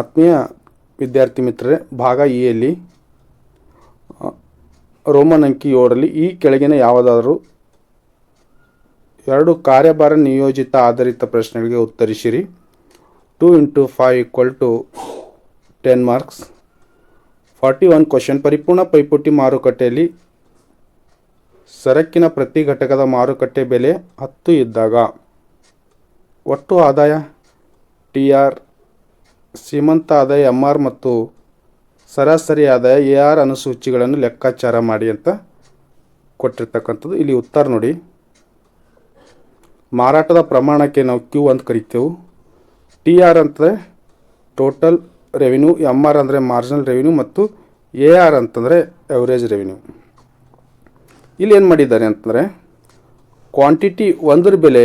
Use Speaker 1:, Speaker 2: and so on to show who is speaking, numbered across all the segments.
Speaker 1: ಆತ್ಮೀಯ ವಿದ್ಯಾರ್ಥಿ ಮಿತ್ರರೇ, ಭಾಗ ಇಯಲ್ಲಿ ಯಲ್ಲಿ ರೋಮನ್ ಅಂಕಿ ಏಳರಲ್ಲಿ ಈ ಕೆಳಗಿನ ಯಾವುದಾದರೂ ಎರಡು ಕಾರ್ಯಭಾರ ನಿಯೋಜಿತ ಆಧಾರಿತ ಪ್ರಶ್ನೆಗಳಿಗೆ ಉತ್ತರಿಸಿರಿ. Two into five equal to ten marks. Forty one question ಪರಿಪೂರ್ಣ ಪೈಪೋಟಿ ಮಾರುಕಟ್ಟೆಯಲ್ಲಿ ಸರಕಿನ ಪ್ರತಿ ಘಟಕದ ಮಾರುಕಟ್ಟೆ ಬೆಲೆ ಹತ್ತು ಇದ್ದಾಗ, ಒಟ್ಟು ಆದಾಯ ಟಿ ಆರ್ ಶ್ರೀಮಂತ ಆದಾಯ ಎಂ ಆರ್ ಮತ್ತು ಸರಾಸರಿ ಆದಾಯ ಎ ಆರ್ ಅನುಸೂಚಿಗಳನ್ನು ಲೆಕ್ಕಾಚಾರ ಮಾಡಿ ಅಂತ ಕೊಟ್ಟಿರ್ತಕ್ಕಂಥದ್ದು. ಇಲ್ಲಿ ಉತ್ತರ ನೋಡಿ. ಮಾರಾಟದ ಪ್ರಮಾಣಕ್ಕೆ ನಾವು ಕ್ಯೂ ಅಂತ ಕರಿತೇವೆ. ಟಿ ಆರ್ ಅಂತಂದರೆ ಟೋಟಲ್ ರೆವಿನ್ಯೂ ಎಂ ಆರ್ ಅಂದರೆ ಮಾರ್ಜಿನಲ್ ರೆವಿನ್ಯೂ ಮತ್ತು ಎ ಆರ್ ಅಂತಂದರೆ ಎವರೇಜ್ ರೆವಿನ್ಯೂ. ಇಲ್ಲಿ ಏನು ಮಾಡಿದ್ದಾರೆ ಅಂತಂದರೆ ಕ್ವಾಂಟಿಟಿ ಒಂದರ ಬೆಲೆ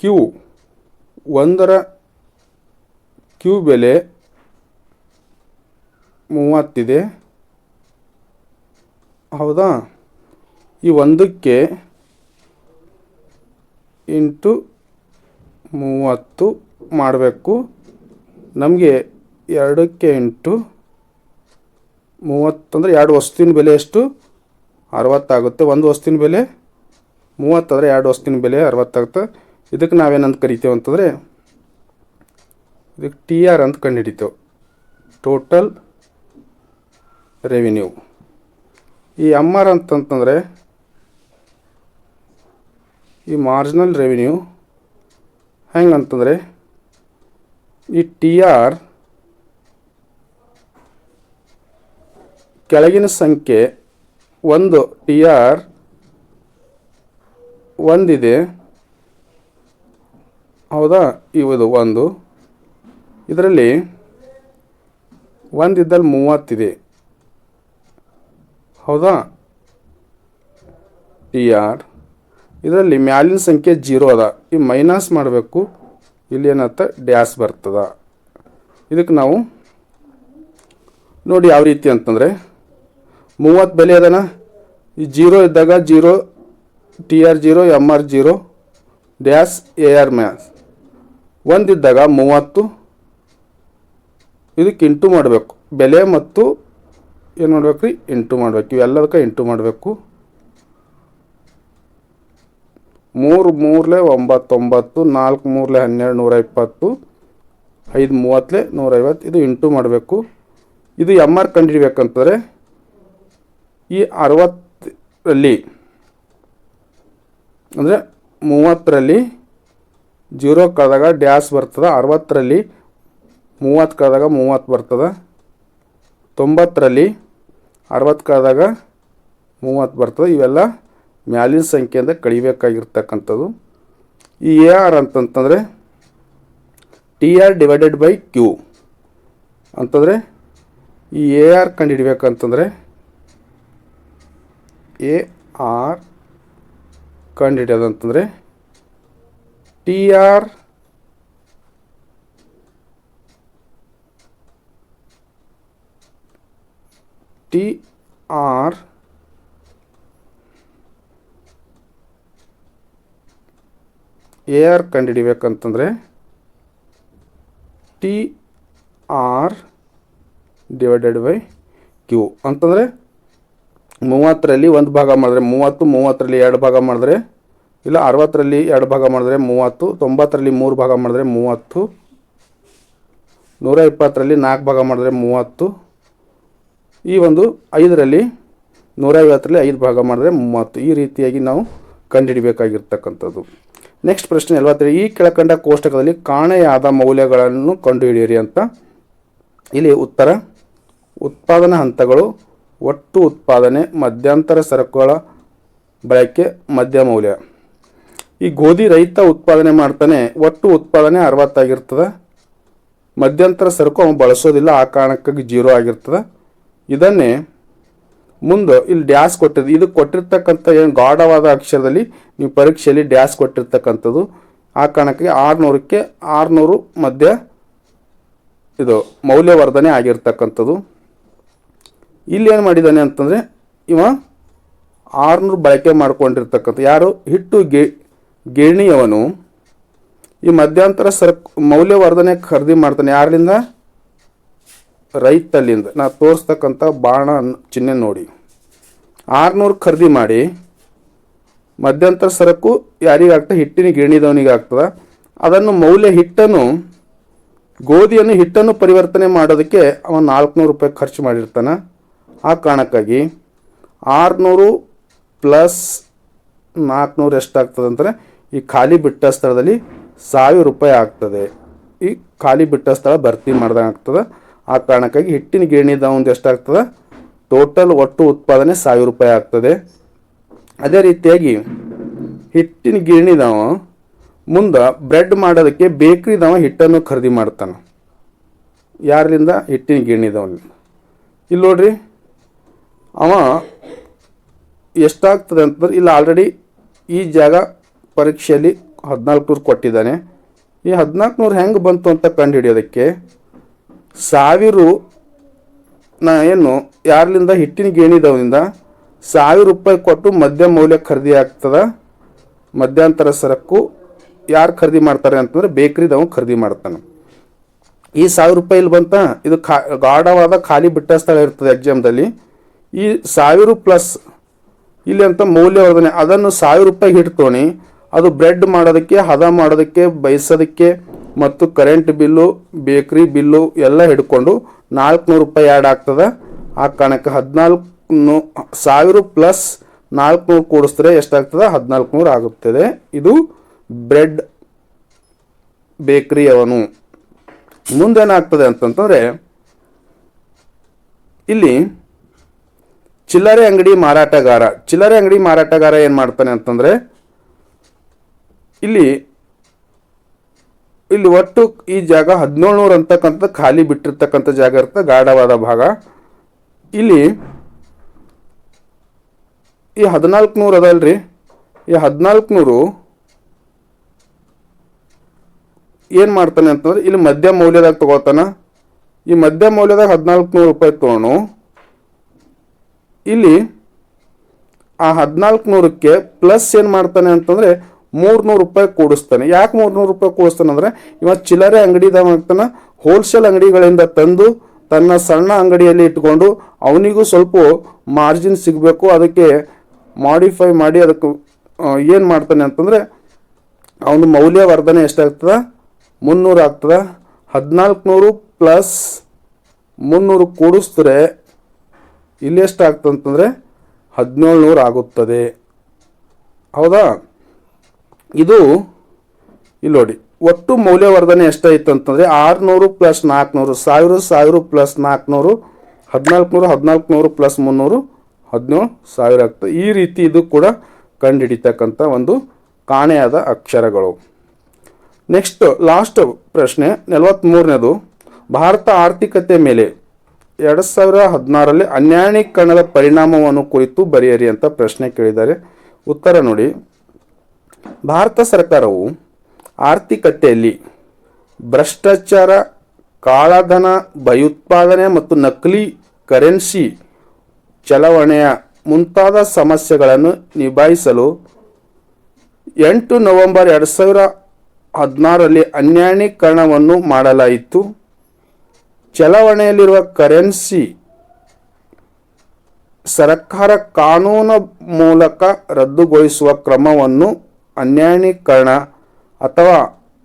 Speaker 1: ಕ್ಯೂ ಒಂದರ ಕ್ಯೂ ಬೆಲೆ ಮೂವತ್ತಿದೆ ಹೌದಾ? ಈ ಒಂದಕ್ಕೆ ಇಂಟು ಮೂವತ್ತು ಮಾಡಬೇಕು. ನಮಗೆ ಎರಡಕ್ಕೆ ಇಂಟು ಮೂವತ್ತಂದರೆ ಎರಡು ವಸ್ತುವಿನ ಬೆಲೆ ಎಷ್ಟು? ಅರವತ್ತಾಗುತ್ತೆ ಒಂದು ವಸ್ತುವಿನ ಬೆಲೆ ಮೂವತ್ತಂದರೆ ಎರಡು ವಸ್ತುವಿನ ಬೆಲೆ ಅರವತ್ತಾಗುತ್ತೆ ಇದಕ್ಕೆ ನಾವೇನಂತ ಕರಿತೇವೆ ಅಂತಂದರೆ, ಇದಕ್ಕೆ ಟಿ ಆರ್ ಅಂತ ಕಂಡುಹಿಡಿತೇವೆ. ಟೋಟಲ್ ರೆವಿನ್ಯೂ ಈ ಎಂ ಆರ್ ಅಂತಂತಂದರೆ, ಈ ಮಾರ್ಜಿನಲ್ ರೆವಿನ್ಯೂ ಹೆಂಗಂತಂದರೆ, ಈ ಟಿ ಆರ್ ಕೆಳಗಿನ ಸಂಖ್ಯೆ ಒಂದು ಟಿ ಆರ್ ಒಂದಿದೆ. ಹೌದಾ? ಇವುದು ಒಂದು. ಇದರಲ್ಲಿ ಒಂದಿದ್ದಲ್ಲಿ ಮೂವತ್ತಿದೆ. ಹೌದಾ? ಟಿ ಆರ್ ಇದರಲ್ಲಿ ಮ್ಯಾಲಿನ ಸಂಖ್ಯೆ ಜೀರೋ ಅದ. ಈ ಮೈನಸ್ ಮಾಡಬೇಕು, ಇಲ್ಲಿ ಏನತ್ತ? ಡ್ಯಾಸ್ ಬರ್ತದ. ಇದಕ್ಕೆ ನಾವು ನೋಡಿ ಯಾವ ರೀತಿ ಅಂತಂದರೆ, ಮೂವತ್ತು ಬೆಲೆ ಅದನ? ಈ ಜೀರೋ ಇದ್ದಾಗ zero, T R zero, M R zero dash A R mass ಒಂದಿದ್ದಾಗ ಮೂವತ್ತು, ಇದಕ್ಕೆ ಇಂಟು ಮಾಡಬೇಕು. ಬೆಲೆ ಮತ್ತು ಏನು ಮಾಡಬೇಕು ರೀ? ಇಂಟು ಮಾಡಬೇಕು. ಇವೆಲ್ಲದಕ್ಕೆ ಇಂಟು ಮಾಡಬೇಕು. ಮೂರು ಮೂರಲೆ ಒಂಬತ್ತೊಂಬತ್ತು, ನಾಲ್ಕು ಮೂರಲೆ ಹನ್ನೆರಡು ನೂರ ಇಪ್ಪತ್ತು, ಐದು ಮೂವತ್ತಲೆ ನೂರೈವತ್ತು ಇದು ಇಂಟು ಮಾಡಬೇಕು. ಇದು ಎಂ ಆರ್ ಕಂಡುಹಿಡಿಬೇಕಂತಂದರೆ ಈ ಅರವತ್ತರಲ್ಲಿ, ಅಂದರೆ ಮೂವತ್ತರಲ್ಲಿ ಜೀರೋ ಕಳೆದಾಗ ಡ್ಯಾಸ್ ಬರ್ತದೆ, ಅರವತ್ತರಲ್ಲಿ ಮೂವತ್ತು ಕಳೆದಾಗ ಮೂವತ್ತು ಬರ್ತದೆ, ತೊಂಬತ್ತರಲ್ಲಿ ಅರವತ್ತು ಕಳೆದಾಗ ಮೂವತ್ತು ಬರ್ತದೆ. ಇವೆಲ್ಲ ಮ್ಯಾಲಿನ ಸಂಖ್ಯೆಯಿಂದ ಕಳಿಬೇಕಾಗಿರ್ತಕ್ಕಂಥದ್ದು. ಈ ಎ ಆರ್ ಅಂತಂತಂದರೆ T R divided by Q ಅಂತಂದರೆ ಈ ಎ ಆರ್ ಕಂಡುಹಿಡಬೇಕಂತಂದರೆ A R ಕಂಡುಹಿಡಿಯೋದಂತಂದರೆ T R T R A R ಕಂಡುಹಿಡಿಬೇಕಂತಂದರೆ T R divided by Q ಅಂತಂದರೆ ಮೂವತ್ತರಲ್ಲಿ ಒಂದು ಭಾಗ ಮಾಡಿದ್ರೆ ಮೂವತ್ತು, ಮೂವತ್ತರಲ್ಲಿ ಎರಡು ಭಾಗ ಮಾಡಿದ್ರೆ ಇಲ್ಲ, ಅರವತ್ತರಲ್ಲಿ ಎರಡು ಭಾಗ ಮಾಡಿದ್ರೆ ಮೂವತ್ತು, ತೊಂಬತ್ತರಲ್ಲಿ ಮೂರು ಭಾಗ ಮಾಡಿದ್ರೆ ಮೂವತ್ತು ನೂರ ಇಪ್ಪತ್ತರಲ್ಲಿ ನಾಲ್ಕು ಭಾಗ ಮಾಡಿದ್ರೆ ಮೂವತ್ತು. ಈ ಒಂದು ಐದರಲ್ಲಿ ನೂರೈವತ್ತರಲ್ಲಿ ಐದು ಭಾಗ ಮಾಡಿದ್ರೆ ಮೂವತ್ತು. ಈ ರೀತಿಯಾಗಿ ನಾವು ಕಂಡುಹಿಡಿಬೇಕಾಗಿರ್ತಕ್ಕಂಥದ್ದು. ನೆಕ್ಸ್ಟ್ ಪ್ರಶ್ನೆ ನಲವತ್ತೇಳು ಈ ಕೆಳಕಂಡ ಕೋಷ್ಟಕದಲ್ಲಿ ಕಾಣೆಯಾದ ಮೌಲ್ಯಗಳನ್ನು ಕಂಡುಹಿಡಿಯಿರಿ ಅಂತ. ಇಲ್ಲಿ ಉತ್ತರ, ಉತ್ಪಾದನಾ ಹಂತಗಳು, ಒಟ್ಟು ಉತ್ಪಾದನೆ, ಮಧ್ಯಂತರ ಸರಕುಗಳ ಬಳಕೆ, ಮಧ್ಯ ಮೌಲ್ಯ. ಈ ಗೋಧಿ ರೈತ ಉತ್ಪಾದನೆ ಮಾಡ್ತಾನೆ, ಒಟ್ಟು ಉತ್ಪಾದನೆ ಅರವತ್ತಾಗಿರ್ತದೆ. ಮಧ್ಯಂತರ ಸರಕು ಅವನು ಬಳಸೋದಿಲ್ಲ, ಆ ಕಾರಣಕ್ಕಾಗಿ ಜೀರೋ ಆಗಿರ್ತದೆ. ಇದನ್ನೇ ಮುಂದೆ ಇಲ್ಲಿ ಡ್ಯಾಸ್ ಕೊಟ್ಟಿದ್ದು. ಇದು ಕೊಟ್ಟಿರ್ತಕ್ಕಂಥ ಏನು ಗಾಢವಾದ ಅಕ್ಷರದಲ್ಲಿ ನೀವು ಪರೀಕ್ಷೆಯಲ್ಲಿ ಡ್ಯಾಸ್ ಕೊಟ್ಟಿರ್ತಕ್ಕಂಥದ್ದು. ಆ ಕಾರಣಕ್ಕೆ ಆರುನೂರಕ್ಕೆ ಆರುನೂರು ಮಧ್ಯ ಇದು ಮೌಲ್ಯವರ್ಧನೆ ಆಗಿರ್ತಕ್ಕಂಥದ್ದು. ಇಲ್ಲಿ ಏನು ಮಾಡಿದ್ದಾನೆ ಅಂತಂದರೆ, ಇವ ಆರುನೂರು ಬಳಕೆ ಮಾಡ್ಕೊಂಡಿರ್ತಕ್ಕಂಥ ಯಾರು? ಹಿಟ್ಟು ಗೆ ಗಿರಣಿಯವನು ಈ ಮಧ್ಯಂತರ ಸರಕು ಮೌಲ್ಯವರ್ಧನೆ ಖರೀದಿ ಮಾಡ್ತಾನೆ. ಯಾರಿಂದ ರೈತಲ್ಲಿಂದ. ನಾ ತೋರಿಸ್ತಕ್ಕಂಥ ಬಾಣ ಚಿಹ್ನೆ ನೋಡಿ. ಆರುನೂರು ಖರೀದಿ ಮಾಡಿ ಮಧ್ಯಂತರ ಸರಕು ಯಾರಿಗಾಗ್ತದೆ? ಹಿಟ್ಟಿನ ಗಿರಣಿದವನಿಗೆ ಆಗ್ತದೆ ಅದನ್ನು ಮೌಲ್ಯ ಹಿಟ್ಟನ್ನು, ಗೋಧಿಯನ್ನು ಹಿಟ್ಟನ್ನು ಪರಿವರ್ತನೆ ಮಾಡೋದಕ್ಕೆ ಅವನು ನಾಲ್ಕುನೂರು ರೂಪಾಯಿ ಖರ್ಚು ಮಾಡಿರ್ತಾನೆ. ಆ ಕಾರಣಕ್ಕಾಗಿ ಆರುನೂರು ಪ್ಲಸ್ ನಾಲ್ಕುನೂರು ಎಷ್ಟಾಗ್ತದೆ ಅಂದರೆ ಈ ಖಾಲಿ ಬಿಟ್ಟ ಸ್ಥಳದಲ್ಲಿ ಸಾವಿರ ರೂಪಾಯಿ ಆಗ್ತದೆ. ಈ ಖಾಲಿ ಬಿಟ್ಟ ಸ್ಥಳ ಭರ್ತಿ ಮಾಡ್ದಂಗೆ ಆಗ್ತದೆ ಆ ಕಾರಣಕ್ಕಾಗಿ ಹಿಟ್ಟಿನ ಗಿರಣಿದ ಒಂದು ಎಷ್ಟಾಗ್ತದೆ? ಟೋಟಲ್ ಒಟ್ಟು ಉತ್ಪಾದನೆ ಸಾವಿರ ರೂಪಾಯಿ ಆಗ್ತದೆ. ಅದೇ ರೀತಿಯಾಗಿ ಹಿಟ್ಟಿನ ಗಿರಣಿದವ ಮುಂದೆ ಬ್ರೆಡ್ ಮಾಡೋದಕ್ಕೆ ಬೇಕ್ರಿದವ ಹಿಟ್ಟನ್ನು ಖರೀದಿ ಮಾಡ್ತಾನೆ. ಯಾರಿಂದ ಹಿಟ್ಟಿನ ಗಿರಣಿದವನಿಂದ ಇಲ್ಲಿ ನೋಡ್ರಿ, ಅವ ಎಷ್ಟಾಗ್ತದೆ ಅಂತಂದ್ರೆ ಇಲ್ಲಿ ಆಲ್ರೆಡಿ ಈ ಜಾಗ ಪರೀಕ್ಷೆಯಲ್ಲಿ ಹದಿನಾಲ್ಕು ನೂರು ಕೊಟ್ಟಿದ್ದಾನೆ. ಈ ಹದಿನಾಲ್ಕು ನೂರು ಹೆಂಗೆ ಬಂತು ಅಂತ ಕಂಡುಹಿಡಿಯೋದಕ್ಕೆ ಸಾವಿರ ನಾ ಏನು ಯಾರಲಿಂದ ಹಿಟ್ಟಿನ ಗೇಣಿದವನಿಂದ ಸಾವಿರ ರೂಪಾಯಿ ಕೊಟ್ಟು ಮಧ್ಯ ಮೌಲ್ಯ ಖರೀದಿ ಆಗ್ತದ. ಮಧ್ಯಂತರ ಸರಕು ಯಾರು ಖರೀದಿ ಮಾಡ್ತಾರೆ ಅಂತಂದ್ರೆ ಬೇಕ್ರಿದವ ಖರೀದಿ ಮಾಡ್ತಾನೆ. ಈ ಸಾವಿರ ರೂಪಾಯಿ ಇಲ್ಲಿ ಬಂತ, ಇದು ಖಾ ಗಾಢವಾದ ಖಾಲಿ ಬಿಟ್ಟ ಸ್ಥಳ ಇರ್ತದೆ ಎಕ್ಸಾಮ್ದಲ್ಲಿ ಈ ಸಾವಿರ ಪ್ಲಸ್ ಇಲ್ಲಿ ಅಂತ ಮೌಲ್ಯವರ್ಧನೆ, ಅದನ್ನು ಸಾವಿರ ರೂಪಾಯಿ ಇಟ್ಕೊಳ್ಳಿ ಅದು ಬ್ರೆಡ್ ಮಾಡೋದಕ್ಕೆ, ಹದ ಮಾಡೋದಕ್ಕೆ ಬಯಸೋದಕ್ಕೆ ಮತ್ತು ಕರೆಂಟ್ ಬಿಲ್ಲು ಬೇಕ್ರಿ ಬಿಲ್ಲು ಎಲ್ಲ ಹಿಡ್ಕೊಂಡು ನಾಲ್ಕುನೂರು ರೂಪಾಯಿ ಆ್ಯಡ್ ಆಗ್ತದೆ. ಆ ಕಾರಣಕ್ಕೆ ಹದಿನಾಲ್ಕು ಸಾವಿರ ಪ್ಲಸ್ ನಾಲ್ಕುನೂರು ಕೂಡಿಸಿದ್ರೆ ಎಷ್ಟಾಗ್ತದೆ? ಹದಿನಾಲ್ಕುನೂರು ಆಗುತ್ತದೆ. ಇದು ಬ್ರೆಡ್ ಬೇಕ್ರಿ ಅವನು ಮುಂದೇನಾಗ್ತದೆ ಅಂತಂತಂದರೆ, ಇಲ್ಲಿ ಚಿಲ್ಲರೆ ಅಂಗಡಿ ಮಾರಾಟಗಾರ. ಚಿಲ್ಲರೆ ಅಂಗಡಿ ಮಾರಾಟಗಾರ ಏನು ಮಾಡ್ತಾನೆ ಅಂತಂದರೆ, ಇಲ್ಲಿ ಇಲ್ಲಿ ಒಟ್ಟು ಈ ಜಾಗ ಹದಿನೇಳುನೂರು ಅಂತಕ್ಕಂಥ ಖಾಲಿ ಬಿಟ್ಟಿರ್ತಕ್ಕಂಥ ಜಾಗ ಇರುತ್ತೆ, ಗಾಢವಾದ ಭಾಗ. ಇಲ್ಲಿ ಈ ಹದಿನಾಲ್ಕು ನೂರು ಅದಲ್ರಿ. ಈ ಹದಿನಾಲ್ಕು ನೂರು ಏನು ಮಾಡ್ತಾನೆ ಅಂತಂದ್ರೆ, ಇಲ್ಲಿ ಮಧ್ಯ ಮೌಲ್ಯದಾಗ ತಗೋತಾನ. ಈ ಮಧ್ಯ ಮೌಲ್ಯದಾಗ ಹದಿನಾಲ್ಕು ನೂರು ರೂಪಾಯಿ ತೊಗೊಂಡು ಇಲ್ಲಿ ಆ ಹದಿನಾಲ್ಕು ನೂರಕ್ಕೆ ಪ್ಲಸ್ ಏನು ಮಾಡ್ತಾನೆ ಅಂತಂದರೆ ಮೂರ್ನೂರು ರೂಪಾಯಿ ಕೂಡಿಸ್ತಾನೆ. ಯಾಕೆ ಮೂರ್ನೂರು ರೂಪಾಯಿ ಕೂಡಿಸ್ತಾನೆ ಅಂದರೆ ಇವ ಚಿಲ್ಲರೆ ಅಂಗಡಿದಾಗ ಹೋಲ್ಸೇಲ್ ಅಂಗಡಿಗಳಿಂದ ತಂದು ತನ್ನ ಸಣ್ಣ ಅಂಗಡಿಯಲ್ಲಿ ಇಟ್ಕೊಂಡು ಅವನಿಗೂ ಸ್ವಲ್ಪ ಮಾರ್ಜಿನ್ ಸಿಗಬೇಕು. ಅದಕ್ಕೆ ಮಾಡಿಫೈ ಮಾಡಿ ಅದಕ್ಕೆ ಏನು ಮಾಡ್ತಾನೆ ಅಂತಂದರೆ ಅವನ ಮೌಲ್ಯವರ್ಧನೆ ಎಷ್ಟಾಗ್ತದೆ? ಮುನ್ನೂರು ಆಗ್ತದೆ. ಹದಿನಾಲ್ಕು ನೂರು ಪ್ಲಸ್ ಮುನ್ನೂರು ಕೂಡಿಸಿದ್ರೆ ಇಲ್ಲಿ ಎಷ್ಟು ಆಗ್ತಂತಂದರೆ ಹದಿನೇಳು ನೂರು ಆಗುತ್ತದೆ. ಹೌದಾ? ಇದು ಇಲ್ಲಿ ನೋಡಿ, ಒಟ್ಟು ಮೌಲ್ಯವರ್ಧನೆ ಎಷ್ಟಾಯಿತು ಅಂತಂದರೆ ಆರುನೂರು ಪ್ಲಸ್ ನಾಲ್ಕುನೂರು, ಸಾವಿರ ಸಾವಿರ ಪ್ಲಸ್ ನಾಲ್ಕುನೂರು, ಹದಿನಾಲ್ಕುನೂರು ಹದಿನಾಲ್ಕುನೂರು ಹದಿನಾಲ್ಕು ನೂರು ಪ್ಲಸ್ ಮುನ್ನೂರು, ಹದಿನೇಳು ಸಾವಿರ ಆಗ್ತದೆ. ಈ ರೀತಿ ಇದು ಕೂಡ ಕಂಡುಹಿಡಿತಕ್ಕಂಥ ಒಂದು ಕಾಣೆಯಾದ ಅಕ್ಷರಗಳು. ನೆಕ್ಸ್ಟ್ ಲಾಸ್ಟ್ ಪ್ರಶ್ನೆ ನಲವತ್ತ್ಮೂರನೇದು ಭಾರತ ಆರ್ಥಿಕತೆ ಮೇಲೆ ಎರಡು ಸಾವಿರ ಹದಿನಾರರಲ್ಲಿ ಅನ್ಯಾಯೀಕರಣದ ಪರಿಣಾಮವನ್ನು ಕುರಿತು ಬರೆಯಿರಿ ಅಂತ ಪ್ರಶ್ನೆ ಕೇಳಿದ್ದಾರೆ. ಉತ್ತರ ನೋಡಿ. ಭಾರತ ಸರ್ಕಾರವು ಆರ್ಥಿಕತೆಯಲ್ಲಿ ಭ್ರಷ್ಟಾಚಾರ, ಕಾಳಧನ, ಭಯೋತ್ಪಾದನೆ ಮತ್ತು ನಕಲಿ ಕರೆನ್ಸಿ ಚಲಾವಣೆಯ ಮುಂತಾದ ಸಮಸ್ಯೆಗಳನ್ನು ನಿಭಾಯಿಸಲು ಎಂಟು ನವೆಂಬರ್ ಎರಡು ಸಾವಿರ ಹದಿನಾರರಲ್ಲಿ ಅನ್ಯಾಯೀಕರಣವನ್ನು ಮಾಡಲಾಯಿತು. ಚಲಾವಣೆಯಲ್ಲಿರುವ ಕರೆನ್ಸಿ ಸರ್ಕಾರ ಕಾನೂನು ಮೂಲಕ ರದ್ದುಗೊಳಿಸುವ ಕ್ರಮವನ್ನು ಅನ್ಯಾಯೀಕರಣ ಅಥವಾ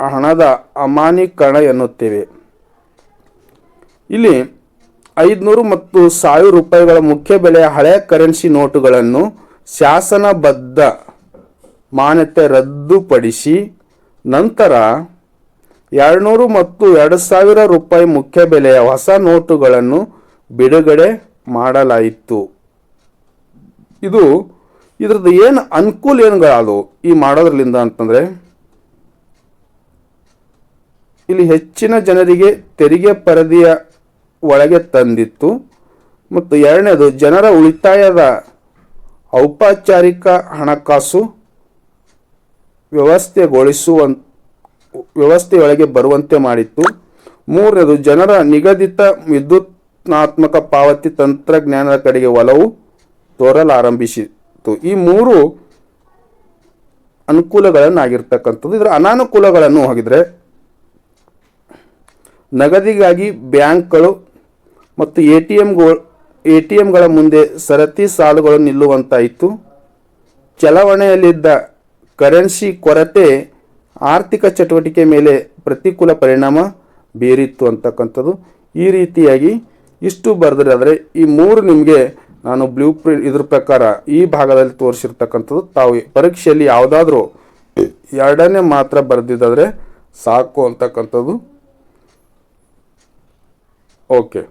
Speaker 1: ಹಣದ ಅಮಾನೀಕರಣ ಎನ್ನುತ್ತೇವೆ. ಇಲ್ಲಿ ಐದುನೂರು ಮತ್ತು ಸಾವಿರ ರೂಪಾಯಿಗಳ ಮುಖ್ಯ ಬೆಲೆಯ ಹಳೆಯ ಕರೆನ್ಸಿ ನೋಟುಗಳನ್ನು ಶಾಸನಬದ್ಧ ಮಾನ್ಯತೆ ರದ್ದುಪಡಿಸಿ ನಂತರ ಎರಡುನೂರು ಮತ್ತು ಎರಡು ಸಾವಿರ ರೂಪಾಯಿ ಮುಖ್ಯ ಬೆಲೆಯ ಹೊಸ ನೋಟುಗಳನ್ನು ಬಿಡುಗಡೆ ಮಾಡಲಾಯಿತು. ಇದು ಇದ್ರದ್ದು ಏನು ಅನುಕೂಲ ಏನುಗಳಾದವು ಈ ಮಾಡೋದ್ರಲ್ಲಿಂದ ಅಂತಂದರೆ, ಇಲ್ಲಿ ಹೆಚ್ಚಿನ ಜನರಿಗೆ ತೆರಿಗೆ ಪರದೆಯ ಒಳಗೆ ತಂದಿತ್ತು. ಮತ್ತು ಎರಡನೇದು, ಜನರ ಉಳಿತಾಯದ ಔಪಚಾರಿಕ ಹಣಕಾಸು ವ್ಯವಸ್ಥೆಗೊಳಿಸುವ ವ್ಯವಸ್ಥೆಯೊಳಗೆ ಬರುವಂತೆ ಮಾಡಿತ್ತು. ಮೂರನೇದು, ಜನರ ನಿಗದಿತ ವಿದ್ಯುತ್ನಾತ್ಮಕ ಪಾವತಿ ತಂತ್ರಜ್ಞಾನದ ಕಡೆಗೆ ಒಲವು ತೋರಲಾರಂಭಿಸಿತ್ತು ಈ ಮೂರು ಅನುಕೂಲಗಳನ್ನಾಗಿರ್ತಕ್ಕಂಥದ್ದು. ಇದರ ಅನಾನುಕೂಲಗಳನ್ನು ಹೋಗಿದರೆ, ನಗದಿಗಾಗಿ ಬ್ಯಾಂಕ್ಗಳು ಮತ್ತು ಎ ಟಿ ಎಮ್ಗಳು ಎ ಟಿ ಎಮ್ಗಳ ಮುಂದೆ ಸರತಿ ಸಾಲುಗಳು ನಿಲ್ಲುವಂತಾಯಿತು. ಚಲಾವಣೆಯಲ್ಲಿದ್ದ ಕರೆನ್ಸಿ ಕೊರತೆ ಆರ್ಥಿಕ ಚಟುವಟಿಕೆ ಮೇಲೆ ಪ್ರತಿಕೂಲ ಪರಿಣಾಮ ಬೀರಿತ್ತು ಅಂತಕ್ಕಂಥದ್ದು. ಈ ರೀತಿಯಾಗಿ ಇಷ್ಟು ಬರೆದ್ರೆ ಆದರೆ ಈ ಮೂರು ನಿಮಗೆ ನಾನು ಬ್ಲೂ ಪ್ರಿಂಟ್ ಇದ್ರ ಪ್ರಕಾರ ಈ ಭಾಗದಲ್ಲಿ ತೋರಿಸಿರ್ತಕ್ಕಂಥದ್ದು. ತಾವು ಪರೀಕ್ಷೆಯಲ್ಲಿ ಯಾವುದಾದ್ರೂ ಎರಡನೇ ಮಾತ್ರ ಬರೆದಿದ್ದಾದರೆ ಸಾಕು ಅಂತಕ್ಕಂಥದ್ದು. ಓಕೆ.